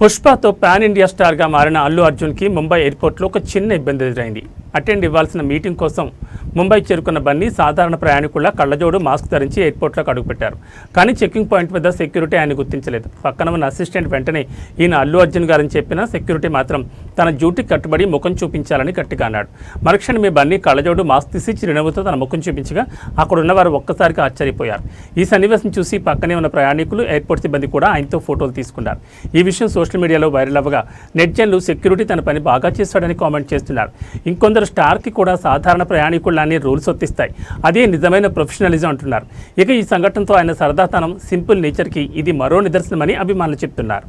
పుష్పతో pan India స్టార్గా మారిన అల్లు అర్జున్కి ముంబై ఎయిర్పోర్ట్లో ఒక చిన్న ఇబ్బంది ఎదురైంది. అటెండ్ ఇవ్వాల్సిన మీటింగ్ కోసం ముంబై చేరుకున్న బన్నీ సాధారణ ప్రయాణికుల కళ్ళజోడు మాస్క్ ధరించి ఎయిర్పోర్ట్లోకి అడుగుపెట్టారు. కానీ చెక్కింగ్ పాయింట్ వద్ద సెక్యూరిటీ ఆయన గుర్తించలేదు. పక్కన ఉన్న అసిస్టెంట్ వెంటనే ఈయన అల్లు అర్జున్ గారని చెప్పినా సెక్యూరిటీ మాత్రం తన డ్యూటీ కట్టుబడి ముఖం చూపించాలని గట్టిగా అన్నాడు. మరుక్షణమే బన్నీ కళ్ళజోడు మాస్క్ తీసి చిరునవ్వుతో తన ముఖం చూపించగా అక్కడ ఉన్నవారు ఒక్కసారిగా ఆశ్చర్యపోయారు. ఈ సన్నివేశం చూసి పక్కనే ఉన్న ప్రయాణికులు ఎయిర్పోర్ట్ సిబ్బంది కూడా ఆయనతో ఫోటోలు తీసుకున్నారు. ఈ విషయం సోషల్ మీడియాలో వైరల్ అవ్వగా నెట్జన్లు సెక్యూరిటీ తన పని బాగా చేస్తాడని కామెంట్ చేస్తున్నారు. ఇంకొందరు స్టార్కి కూడా సాధారణ ప్రయాణికుల్లానే రూల్స్ వర్తిస్తాయి అదే నిజమైన ప్రొఫెషనలిజం అంటున్నారు. ఇక ఈ సంఘటనతో ఆయన సరదాతనం సింపుల్ నేచర్కి ఇది మరో నిదర్శనమని అభిమానులు చెప్తున్నారు.